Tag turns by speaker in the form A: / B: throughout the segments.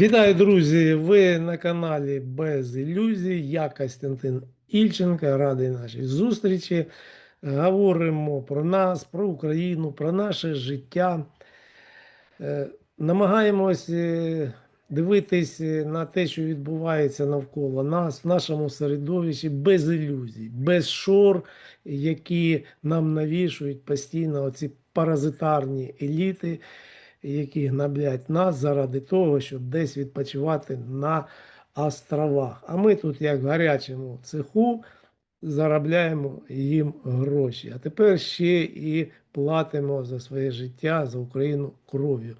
A: Вітаю, друзі! Ви на каналі Без ілюзій. Я Костянтин Ільченко, радий нашій зустрічі. Говоримо про нас, про Україну, про наше життя. Е, Намагаємось е, дивитись на те, що відбувається навколо нас, в нашому середовищі, без ілюзій, без шор, які нам навішують постійно оці паразитарні еліти, які гнаблять нас заради того, щоб десь відпочивати на островах. А ми тут, як в гарячому цеху, заробляємо їм гроші. А тепер ще і платимо за своє життя, за Україну кров'ю.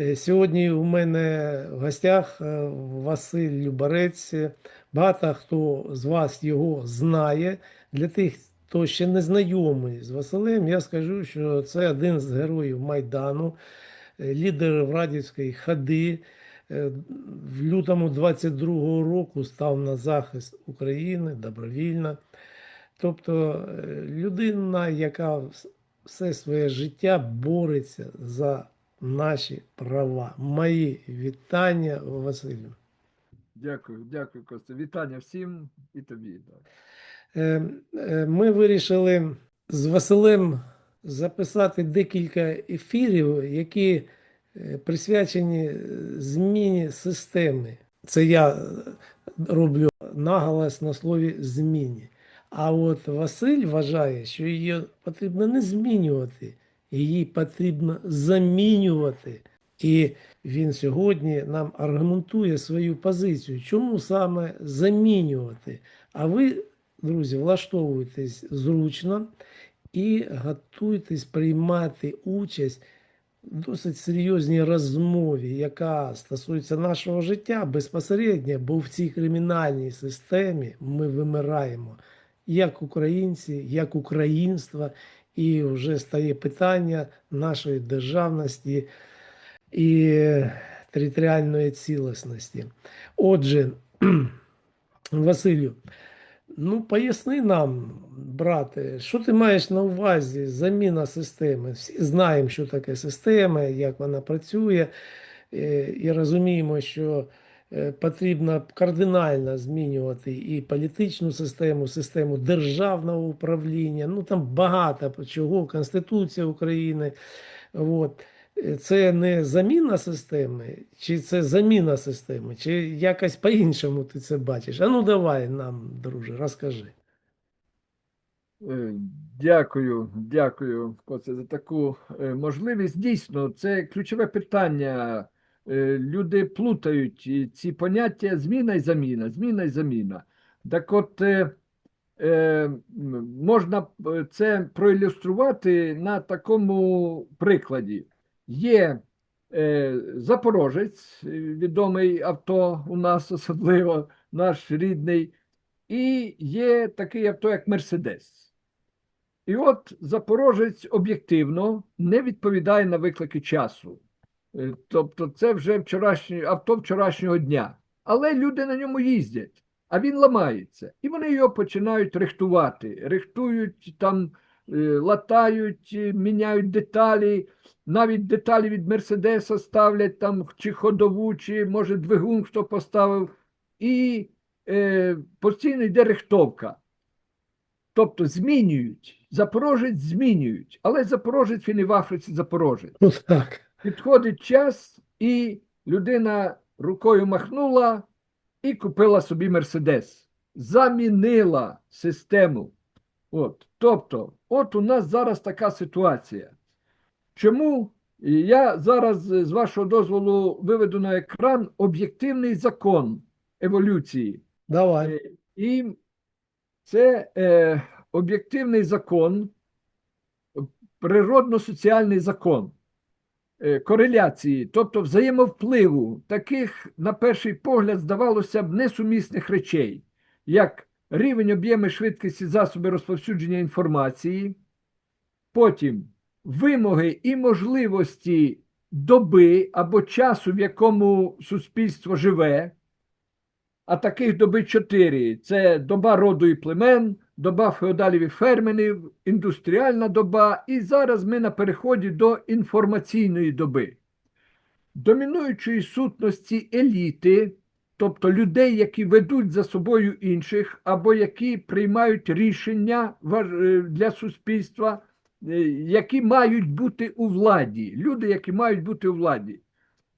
A: Е, Сьогодні у мене в гостях е, Василь Любарець. Багато хто з вас його знає. Для тих, хто ще не знайомий з Василем, я скажу, що це один з героїв Майдану, е, лідер Радівської ходи. Е, В лютому 22-го року став на захист України добровільно. Тобто е, людина, яка все своє життя бореться за наші права. Мої вітання, Василю.
B: Дякую, дякую, Костя. Вітання всім і тобі.
A: Е, е, Ми вирішили з Василем записати декілька ефірів, які е, присвячені зміні системи. Це я роблю наголос на слові зміні. А от Василь вважає, що її потрібно не змінювати, її потрібно замінювати. І він сьогодні нам аргументує свою позицію, чому саме замінювати. А ви, друзі, влаштовуйтесь зручно і готуйтесь приймати участь в досить серйозній розмові, яка стосується нашого життя безпосередньо, бо в цій кримінальній системі ми вимираємо як українці, як українство, і вже стає питання нашої державності і територіальної цілісності. Отже, Василю, ну поясни нам, брате, що ти маєш на увазі заміна системи? Всі знаємо, що таке система, як вона працює, е, і розуміємо, що е, потрібно кардинально змінювати і політичну систему, систему державного управління. Ну там багато чого, Конституція України. От. Е, Це не заміна системи, чи це заміна системи, чи якось по-іншому ти це бачиш? А ну давай нам, друже, розкажи.
B: Е, Дякую, дякую, Костя, за таку е, можливість. Дійсно, це ключове питання. Люди плутають ці поняття зміна і заміна, зміна і заміна. Так от можна це проілюструвати на такому прикладі. Є е, Запорожець, е, відомий авто у нас особливо, наш рідний, і є такий авто, як Мерседес. І от Запорожець об'єктивно не відповідає на виклики часу. Е, Тобто, це вже вчорашнє авто вчорашнього дня. Але люди на ньому їздять, а він ламається. І вони його починають рихтувати. Рихтують там, латають, е, міняють деталі. Навіть деталі від Мерседеса ставлять там чи ходову, чи може двигун хто поставив. І е, постійно йде рихтовка. Тобто змінюють. Запорожець змінюють, але Запорожець він і в Африці Запорожець.
A: Ну так.
B: Підходить час, і людина рукою махнула і купила собі Мерседес. Замінила систему. От. Тобто, от у нас зараз така ситуація. Чому я зараз, е, з вашого дозволу, виведу на екран об'єктивний закон еволюції.
A: Давай.
B: Е, І це е, об'єктивний закон, природно-соціальний закон е, кореляції, тобто взаємовпливу таких, на перший погляд, здавалося б, несумісних речей, як рівень об'єми швидкості засоби розповсюдження інформації, потім вимоги і можливості доби або часу, в якому суспільство живе. А таких доби чотири: це доба роду і племен, доба феодалів і ферменів, індустріальна доба, і зараз ми на переході до інформаційної доби. домінуючої сутності еліти, тобто людей, які ведуть за собою інших, або які приймають рішення е, для суспільства, е, які мають бути у владі, люди, які мають бути у владі.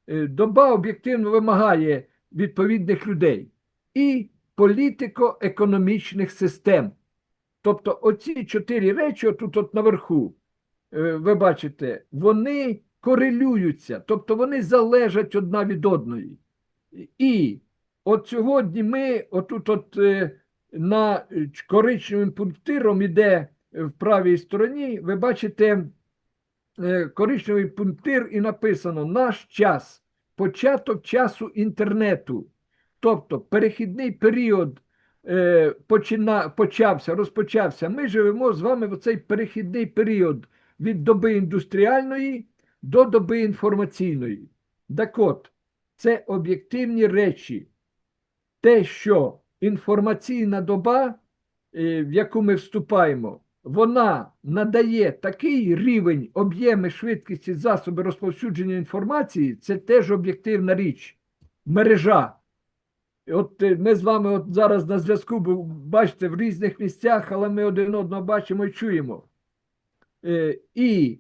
B: Е, Доба об'єктивно вимагає відповідних людей і політико-економічних систем. Тобто, оці чотири речі, отут от наверху, ви бачите, вони корелюються, тобто вони залежать одна від одної. І от сьогодні ми, отут, от е, на е, коричневим пунктиром іде е, в правій стороні, ви бачите коричневий пунктир і написано Наш час, початок часу інтернету. Тобто перехідний період почина, почався, розпочався. Ми живемо з вами в цей перехідний період від доби індустріальної до доби інформаційної. Так от, це об'єктивні речі. Те, що інформаційна доба, е, в яку ми вступаємо, вона надає такий рівень, об'єми, швидкості, засоби розповсюдження інформації, це теж об'єктивна річ. Мережа. От е, ми з вами от зараз на зв'язку, бачите, в різних місцях, але ми один одного бачимо і чуємо. Е, і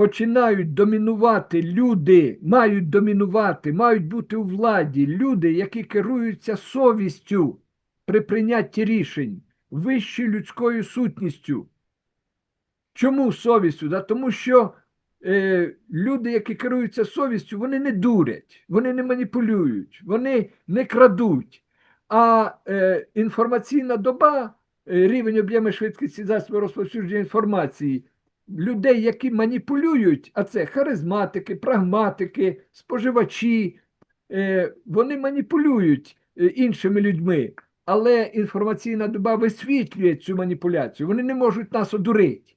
B: починають домінувати люди, мають домінувати, мають бути у владі люди, які керуються совістю при прийнятті рішень, вищою людською сутністю. Чому совістю? Да? Тому що е, люди, які керуються совістю, вони не дурять, вони не маніпулюють, вони не крадуть. А е, інформаційна доба, е, рівень об'єму швидкості засобів розповсюдження інформації, людей, які маніпулюють, а це харизматики, прагматики, споживачі, е, вони маніпулюють е, іншими людьми. Але інформаційна доба висвітлює цю маніпуляцію. Вони не можуть нас одурити.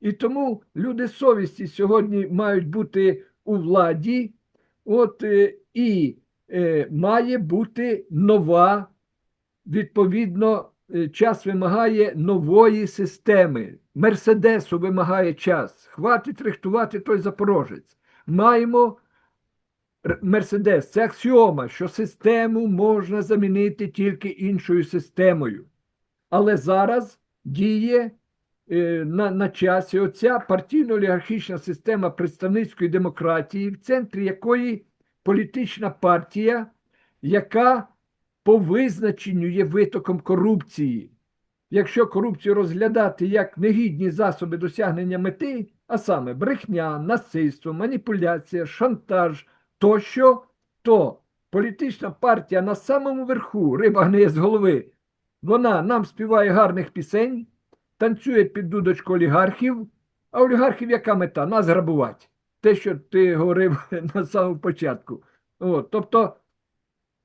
B: І тому люди совісті сьогодні мають бути у владі, от, е, і має бути нова, відповідно, час вимагає нової системи. Мерседесу вимагає час. Хватить рихтувати той запорожець. Маємо Мерседес. Це аксіома, що систему можна замінити тільки іншою системою. Але зараз діє е, на, на часі оця партійно-олігархічна система представницької демократії, в центрі якої політична партія, яка по визначенню є витоком корупції. Якщо корупцію розглядати як негідні засоби досягнення мети, а саме брехня, насильство, маніпуляція, шантаж тощо, то політична партія на самому верху, риба гниє з голови, вона нам співає гарних пісень, танцює під дудочку олігархів, а олігархів яка мета? Нас грабувати. Те, що ти говорив на самому початку. От, тобто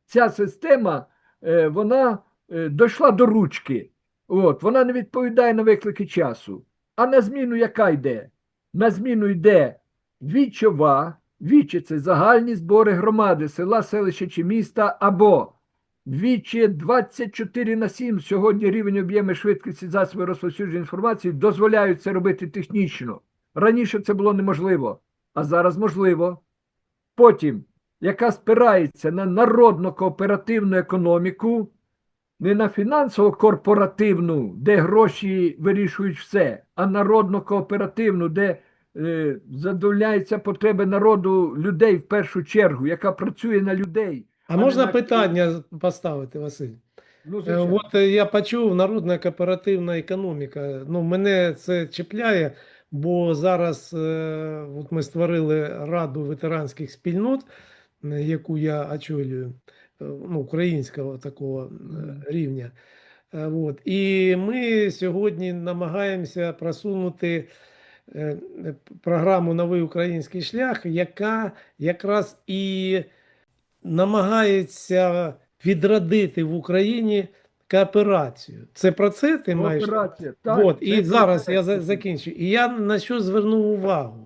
B: ця система е, вона е, дійшла до ручки. От, вона не відповідає на виклики часу. А на зміну яка йде? На зміну йде вічова, вічі це загальні збори громади, села, селища чи міста, або вічі 24 на 7 сьогодні рівень об'єму швидкості засобів розповсюдження інформації дозволяють це робити технічно. Раніше це було неможливо, а зараз можливо. Потім, яка спирається на народно-кооперативну економіку, не на фінансово-корпоративну, де гроші вирішують все, а народно-кооперативну, де е, задовольняються потреби народу людей в першу чергу, яка працює на людей.
A: А
B: не
A: можна
B: на-
A: питання поставити, Василь?
B: Ну,
A: Е,
B: звичайно.
A: От е, я почув народна кооперативна економіка. Ну, мене це чіпляє, бо зараз е, от ми створили Раду ветеранських спільнот, яку я очолюю, е, ну, українського такого е, рівня. Е, От. І ми сьогодні намагаємося просунути програму Новий український шлях, яка якраз і намагається відродити в Україні кооперацію. Це про це ти маєш?
B: Кооперація. Так,
A: От,
B: це
A: і зараз я за- закінчу. І я на що звернув увагу?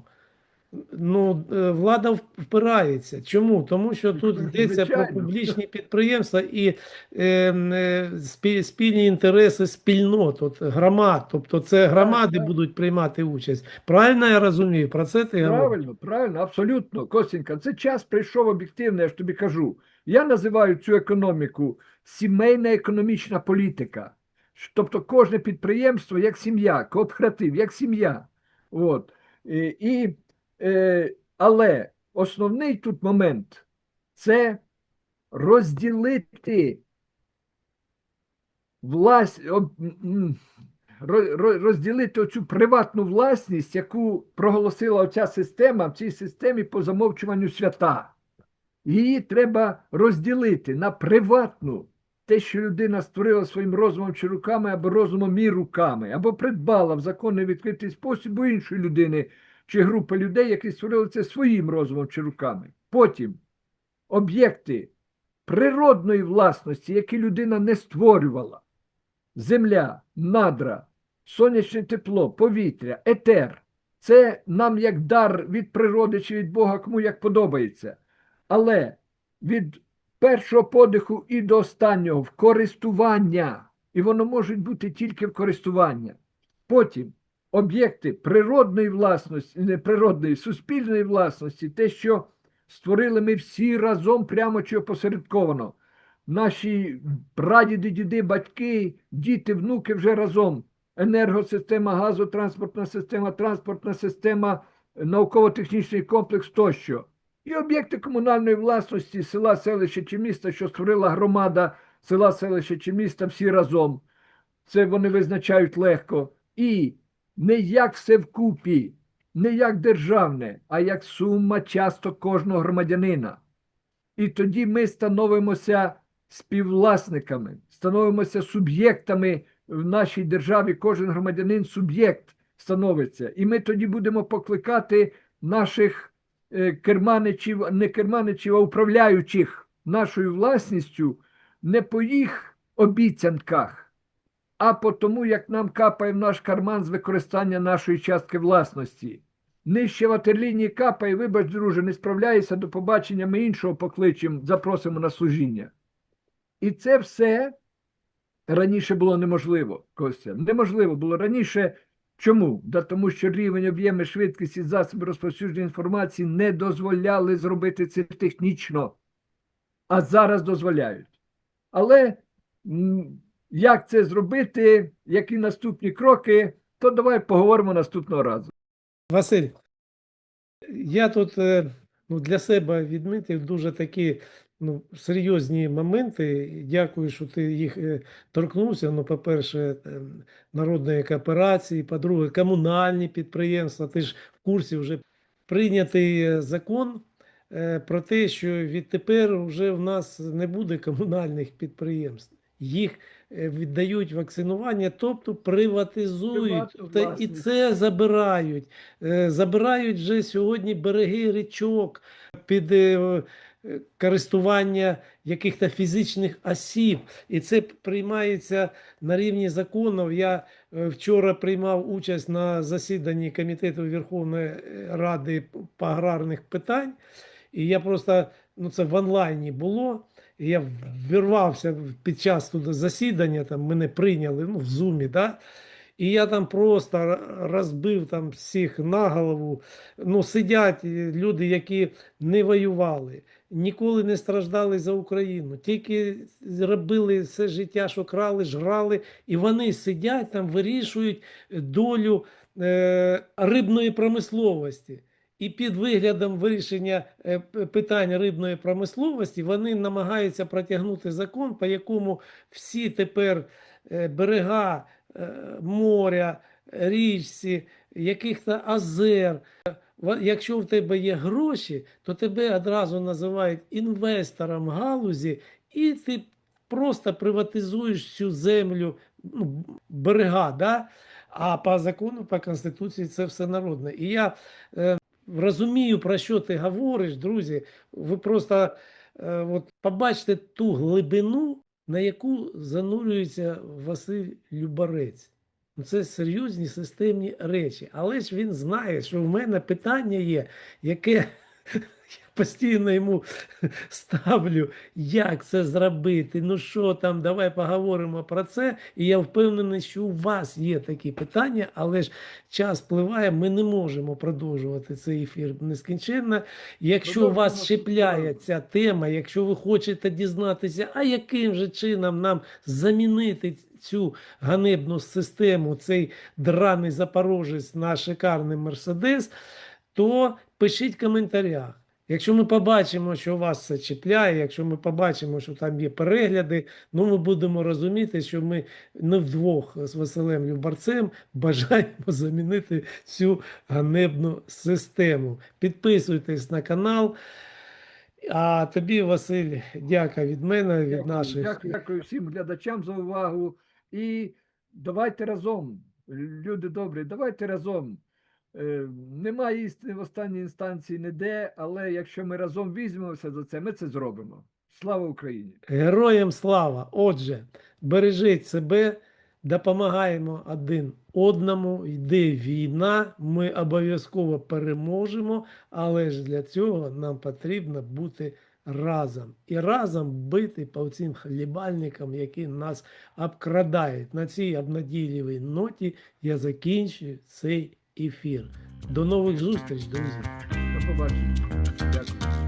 A: Ну, е, влада впирається. Чому? Тому що тут йдеться про публічні підприємства і е, е, спільні інтереси спільнот, от, громад. Тобто це громади
B: так.
A: будуть приймати участь. Правильно я розумію? Про це ти говориш?
B: Правильно, правильно, абсолютно. Костенька, це час прийшов об'єктивно, я ж тобі кажу. Я називаю цю економіку сімейна економічна політика. Тобто кожне підприємство як сім'я, кооператив, як сім'я. От. І, але основний тут момент це розділити власть, розділити оцю приватну власність, яку проголосила оця система, в цій системі по замовчуванню свята. Її треба розділити на приватну, те, що людина створила своїм розумом чи руками, або розумом і руками, або придбала в законний відкритий спосіб у іншої людини чи групи людей, які створили це своїм розумом чи руками. Потім об'єкти природної власності, які людина не створювала земля, надра, сонячне тепло, повітря, етер. Це нам як дар від природи чи від Бога, кому як подобається. Але від першого подиху і до останнього в користування. І воно може бути тільки в користування. Потім об'єкти природної власності, не природної, суспільної власності, те, що створили ми всі разом прямо чи опосередковано наші прадіди, діди, батьки, діти, внуки вже разом. Енергосистема, газотранспортна система, транспортна система, науково-технічний комплекс тощо. І об'єкти комунальної власності села, селища чи міста, що створила громада села, селища чи міста, всі разом. Це вони визначають легко. І не як все вкупі, не як державне, а як сума часто кожного громадянина. І тоді ми становимося співвласниками, становимося суб'єктами в нашій державі. Кожен громадянин суб'єкт становиться. І ми тоді будемо покликати наших е, керманичів, не керманичів, а управляючих нашою власністю не по їх обіцянках, а по тому, як нам капає в наш карман з використання нашої частки власності. Нижче ватерлінії капає, вибач, друже, не справляєшся до побачення, ми іншого покличемо, запросимо на служіння. І це все раніше було неможливо, Костя. Неможливо було раніше. Чому? Да тому що рівень, об'єми, швидкість і засоби розповсюдження інформації не дозволяли зробити це технічно, а зараз дозволяють. Але як це зробити, які наступні кроки, то давай поговоримо наступного разу.
A: Василь, я тут е, ну, для себе відмітив дуже такі ну, серйозні моменти. Дякую, що ти їх е, торкнувся. Ну, по-перше, е, народної кооперації, по-друге, комунальні підприємства. Ти ж в курсі вже прийнятий е, закон про те, що відтепер вже в нас не буде комунальних підприємств. Їх е, віддають вакцинування, тобто приватизують. Та- І це забирають. Е, Забирають вже сьогодні береги річок під е, користування яких-то фізичних осіб. І це приймається на рівні законів. Я вчора приймав участь на засіданні Комітету Верховної Ради по аграрних питань. І я просто, ну це в онлайні було. Я вірвався під час туди засідання, там мене прийняли ну, в зумі, да? і я там просто розбив там всіх на голову. Ну, сидять е, люди, які не воювали, ніколи не страждали за Україну, тільки робили все життя, що крали, жрали, і вони сидять там, вирішують долю е, рибної промисловості. І під виглядом вирішення е, питань рибної промисловості вони намагаються протягнути закон, по якому всі тепер е, берега е, моря, річці, яких-то озер. Якщо в тебе є гроші, то тебе одразу називають інвестором галузі, і ти просто приватизуєш всю землю, ну, берега. Да? А по закону, по Конституції це все народне. І я розумію, про що ти говориш, друзі. Ви просто е, от, побачите ту глибину, на яку занурюється Василь Любарець. Ну, Це серйозні системні речі. Але ж він знає, що в мене питання є, яке постійно йому ставлю, як це зробити. Ну що там, давай поговоримо про це. І я впевнений, що у вас є такі питання, але ж час впливає, ми не можемо продовжувати цей ефір нескінченно. Якщо
B: Продовжимо
A: вас чіпляє ця тема, якщо ви хочете дізнатися, а яким же чином нам замінити цю ганебну систему, цей драний запорожець на шикарний мерседес, то пишіть в коментарях. Якщо ми побачимо, що вас це чіпляє, якщо ми побачимо, що там є перегляди, ну ми будемо розуміти, що ми не вдвох з Василем Любарцем бажаємо замінити цю ганебну систему. Підписуйтесь на канал. А тобі, Василь, дяка від мене, від
B: Дякую,
A: наших.
B: Дякую, дякую всім глядачам за увагу. І давайте разом, люди добрі, давайте разом. Е, Немає істини в останній інстанції ніде, але якщо ми разом візьмемося за це, ми це зробимо. Слава Україні!
A: Героям слава! Отже, бережіть себе, допомагаємо один одному, йде війна, ми обов'язково переможемо, але ж для цього нам потрібно бути разом. І разом бити по цим хлібальникам, які нас обкрадають. На цій обнадійливій ноті я закінчую цей ефір. До нових зустріч, друзі!
B: До побачення. Дякую.